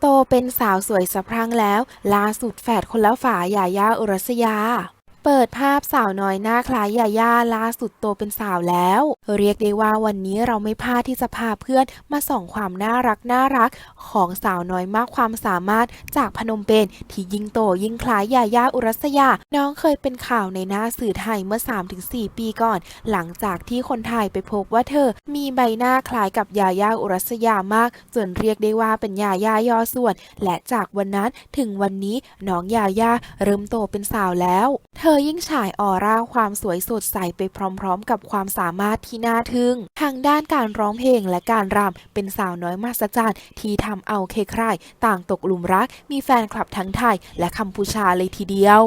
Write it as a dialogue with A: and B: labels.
A: โตเป็นสาวสวยสะพรั่งแล้วล่าสุดแฝดคนละฝาหยาย่าอุรัสยา เปิดภาพสาวน้อยหน้าคล้ายยาย่าล่าสุดโตเป็นสาวแล้ว เรียกได้ว่าวันนี้เราไม่พลาดที่จะพาเพื่อนมาส่องความน่ารักน่ารัก ของสาวน้อยมากความสามารถจากพนมเปญที่ยิ่งโตยิ่งคล้ายยาย่าอุรัสยา น้องเคยเป็นข่าวในหน้าสื่อไทยเมื่อ 3-4 ปีก่อน หลังจากที่คนไทยไปพบว่าเธอ มีใบหน้าคล้ายกับยาย่าอุรัสยามากจนเรียกได้ว่าเป็นยาย่าย่อส่วน และจากวันนั้นถึงวันนี้น้องยาย่าเริ่มโตเป็นสาวแล้ว เธอยิ่งฉายออร่าความสวยสดใสไปพร้อมๆ กับความสามารถที่น่าทึ่ง ทางด้านการร้องเพลงและการรำเป็นสาวน้อยมหัศจรรย์ที่ทำเอาเคใครต่างตกหลุมรัก มีแฟนคลับทั้งไทยและกัมพูชาเลยทีเดียว